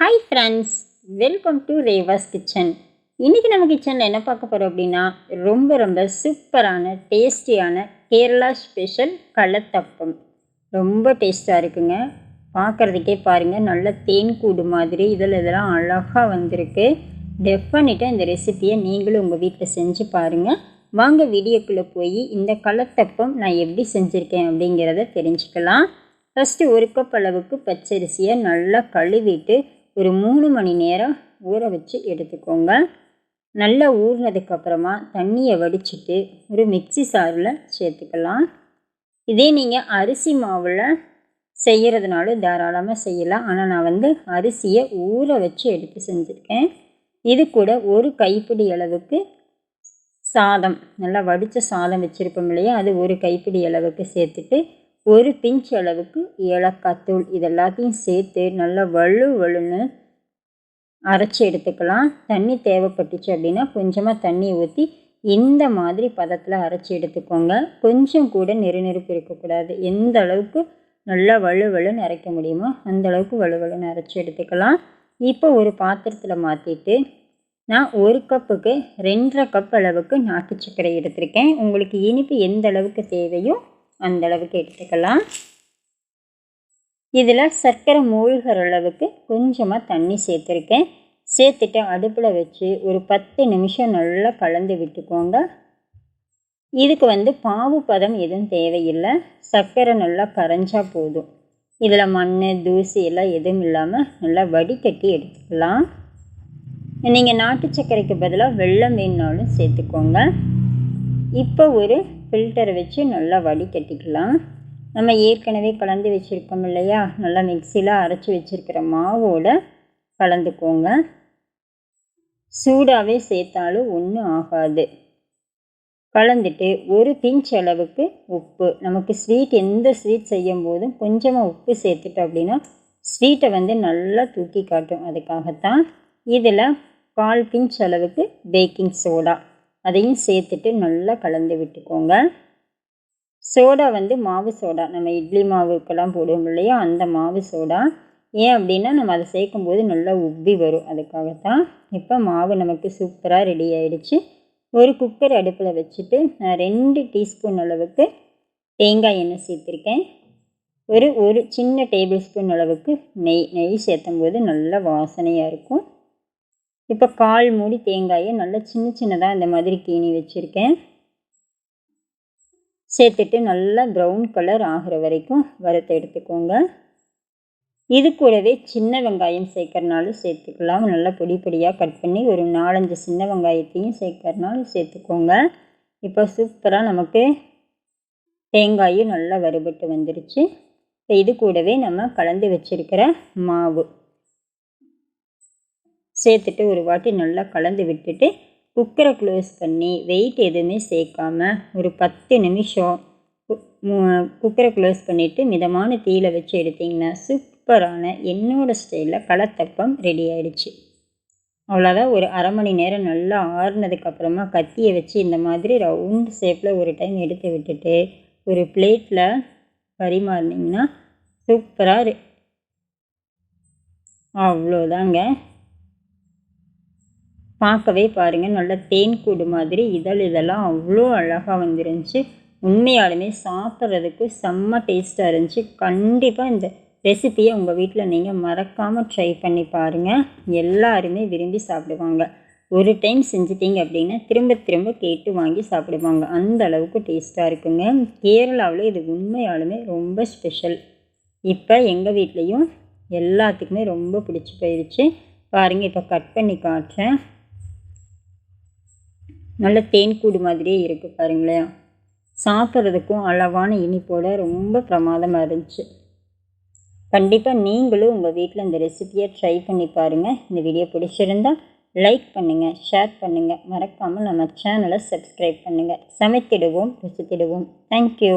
Hi friends welcome to Reva's kitchen இன்றைக்கி நம்ம கிச்சனில் என்ன பார்க்க போகிறோம் அப்படின்னா ரொம்ப ரொம்ப சூப்பரான டேஸ்டியான கேரளா ஸ்பெஷல் கள்ளத்தப்பம். ரொம்ப டேஸ்ட்டாக இருக்குங்க. பார்க்குறதுக்கே பாருங்கள் நல்ல தேன் கூடு மாதிரி இதில் இதெல்லாம் அழகாக வந்திருக்கு. டெஃபினட்டாக இந்த ரெசிப்பியை நீங்களும் உங்கள் வீட்டில் செஞ்சு பாருங்கள் வாங்க வீடியோக்குள்ளே போய் இந்த கள்ளத்தப்பம் நான் எப்படி செஞ்சுருக்கேன் அப்படிங்கிறத தெரிஞ்சுக்கலாம். ஃபஸ்ட்டு ஒரு கப் அளவுக்கு பச்சரிசியை நல்லா கழுவிட்டு ஒரு மூணு மணி நேரம் ஊற வச்சு எடுத்துக்கோங்க. நல்லா ஊறினதுக்கப்புறமா தண்ணியை வடிச்சிட்டு ஒரு மிக்சி சாறில் சேர்த்துக்கலாம். இதே நீங்கள் அரிசி மாவில் செய்கிறதுனால தாராளமாக செய்யலாம். ஆனால் நான் வந்து அரிசியை ஊற வச்சு எடுத்து செஞ்சுருக்கேன். இது கூட ஒரு கைப்பிடி அளவுக்கு சாதம். நல்லா வடித்த சாதம் வச்சுருப்போம் இல்லையா? அது ஒரு கைப்பிடி அளவுக்கு சேர்த்துட்டு ஒரு பிஞ்ச் அளவுக்கு ஏலக்காய் தூள் இது எல்லாத்தையும் சேர்த்து நல்லா வலு வலுன்னு அரைச்சி எடுத்துக்கலாம். தண்ணி தேவைப்பட்டுச்சு அப்படின்னா கொஞ்சமாக தண்ணி ஊற்றி இந்த மாதிரி பதத்தில் அரைச்சி எடுத்துக்கோங்க. கொஞ்சம் கூட நெருநெருப்பு இருக்கக்கூடாது. எந்த அளவுக்கு நல்லா வலுவலுன்னு அரைக்க முடியுமோ அந்த அளவுக்கு வலுவலுன்னு அரைச்சி எடுத்துக்கலாம். இப்போ ஒரு பாத்திரத்தில் மாற்றிட்டு நான் ஒரு கப்புக்கு ரெண்டரை கப் அளவுக்கு நாட்டு சர்க்கரை எடுத்திருக்கேன். உங்களுக்கு இனிப்பு எந்த அளவுக்கு தேவையோ அந்த அளவுக்கு எடுத்துக்கலாம். இதில் சர்க்கரை மூழ்கிற அளவுக்கு கொஞ்சமாக தண்ணி சேர்த்துருக்கேன். சேர்த்துட்டு அடுப்பில் வச்சு ஒரு பத்து நிமிஷம் நல்லா கலந்து விட்டுக்கோங்க. இதுக்கு வந்து பாவு பதம் எதுவும் தேவையில்லை. சர்க்கரை நல்லா கரைஞ்சா போதும். இதில் மண் தூசி எல்லாம் எதுவும் இல்லாமல் நல்லா வடிகட்டி எடுத்துக்கலாம். நீங்கள் நாட்டு சர்க்கரைக்கு பதிலாக வெள்ளம் வேணுனாலும் சேர்த்துக்கோங்க. இப்போ ஒரு ஃபில்டரை வச்சு நல்லா வடிகட்டிக்கலாம் நம்ம ஏற்கனவே கலந்து வச்சுருக்கோம் இல்லையா? நல்லா மிக்சியில் அரைச்சி வச்சுருக்கிற மாவோட கலந்துக்கோங்க. சூடாகவே சேர்த்தாலும் ஒன்றும் ஆகாது. கலந்துட்டு ஒரு பிஞ்ச் அளவுக்கு உப்பு. நமக்கு ஸ்வீட் எந்த ஸ்வீட் செய்யும் போதும் கொஞ்சமாக உப்பு சேர்த்துட்டோம் அப்படின்னா ஸ்வீட்டை வந்து நல்லா தூக்கி காட்டும். அதுக்காகத்தான் இதில் கால் பிஞ்ச் அளவுக்கு பேக்கிங் சோடா அதையும் சேர்த்துட்டு நல்லா கலந்து விட்டுக்கோங்க. சோடா வந்து மாவு சோடா. நம்ம இட்லி மாவுக்கெல்லாம் போடுவோம் இல்லையா? அந்த மாவு சோடா. ஏன் அப்படின்னா நம்ம அதை சேர்க்கும்போது நல்லா உப்பி வரும். அதுக்காகத்தான் இப்போ மாவு நமக்கு சூப்பராக ரெடி ஆகிடுச்சு ஒரு குக்கர் அடுப்பில் வச்சுட்டு நான் ரெண்டு டீஸ்பூன் அளவுக்கு தேங்காய் எண்ணெய் சேர்த்துருக்கேன். ஒரு ஒரு சின்ன டேபிள் ஸ்பூன் அளவுக்கு நெய். நெய் சேர்த்தும் போது நல்ல வாசனையாக இருக்கும். இப்போ கால் மூடி தேங்காயை நல்லா சின்ன சின்னதாக இந்த மாதிரி கீனி வச்சுருக்கேன். சேர்த்துட்டு நல்லா ப்ரௌன் கலர் ஆகிற வரைக்கும் வறுத்து எடுத்துக்கோங்க. இது கூடவே சின்ன வெங்காயம் சேர்க்கறனாலும் சேர்த்துக்கலாம். நல்லா பொடி பொடியாக கட் பண்ணி ஒரு நாலஞ்சு சின்ன வெங்காயத்தையும் சேர்க்கறனாலும் சேர்த்துக்கோங்க. இப்போ சூப்பராக நமக்கு தேங்காயும் நல்லா வறுபட்டு வந்துருச்சு. இப்போ இது கூடவே நம்ம கலந்து வச்சுருக்கிற மாவு. சேர்த்துட்டு ஒரு வாட்டி நல்லா கலந்து விட்டுட்டு குக்கரை க்ளோஸ் பண்ணி வெயிட் எதுவுமே சேர்க்காம ஒரு பத்து நிமிஷம் குக்கரை க்ளோஸ் பண்ணிவிட்டு மிதமான தீயில் வச்சு எடுத்திங்கன்னா சூப்பரான என்னோட ஸ்டைலில் களத்தப்பம் ரெடி ஆகிடுச்சு அவ்வளோதான் ஒரு அரை மணி நேரம் நல்லா ஆறுனதுக்கப்புறமா கத்தியை வச்சு இந்த மாதிரி ரவுண்ட் ஷேப்பில் ஒரு டைம் எடுத்து விட்டுட்டு ஒரு பிளேட்டில் பரிமாறினீங்கன்னா சூப்பராக அவ்வளோதாங்க பார்க்கவே பாருங்கள் நல்ல தேன் கூடு மாதிரி இதழ் இதெல்லாம் அவ்வளோ அழகாக வந்துருந்துச்சு. உண்மையாலுமே சாப்பிட்றதுக்கு செம்ம டேஸ்ட்டாக இருந்துச்சு. கண்டிப்பாக இந்த ரெசிப்பியை உங்கள் வீட்டில் நீங்கள் மறக்காமல் ட்ரை பண்ணி பாருங்கள் எல்லாருமே விரும்பி சாப்பிடுவாங்க. ஒரு டைம் செஞ்சிட்டிங்க அப்படின்னா திரும்ப திரும்ப கேட்டு வாங்கி சாப்பிடுவாங்க. அந்த அளவுக்கு டேஸ்ட்டாக இருக்குங்க. கேரளாவில் இது உண்மையாலுமே ரொம்ப ஸ்பெஷல் இப்போ எங்கள் வீட்லேயும் எல்லாத்துக்குமே ரொம்ப பிடிச்சி போயிடுச்சு பாருங்கள் இப்போ கட் பண்ணி காட்டுறேன். நல்ல தேன்கூடு மாதிரியே இருக்குது பாருங்களேன். சாப்பிட்றதுக்கும் அளவான இனிப்போட ரொம்ப பிரமாதமாக இருந்துச்சு. கண்டிப்பாக நீங்களும் உங்கள் வீட்டில் இந்த ரெசிப்பியை ட்ரை பண்ணி பாருங்கள் இந்த வீடியோ பிடிச்சிருந்தா லைக் பண்ணுங்கள் ஷேர் பண்ணுங்கள் மறக்காமல் நம்ம சேனலை சப்ஸ்கிரைப் பண்ணுங்கள் சமைத்திடுவோம் ருசித்திடுவோம். தேங்க்யூ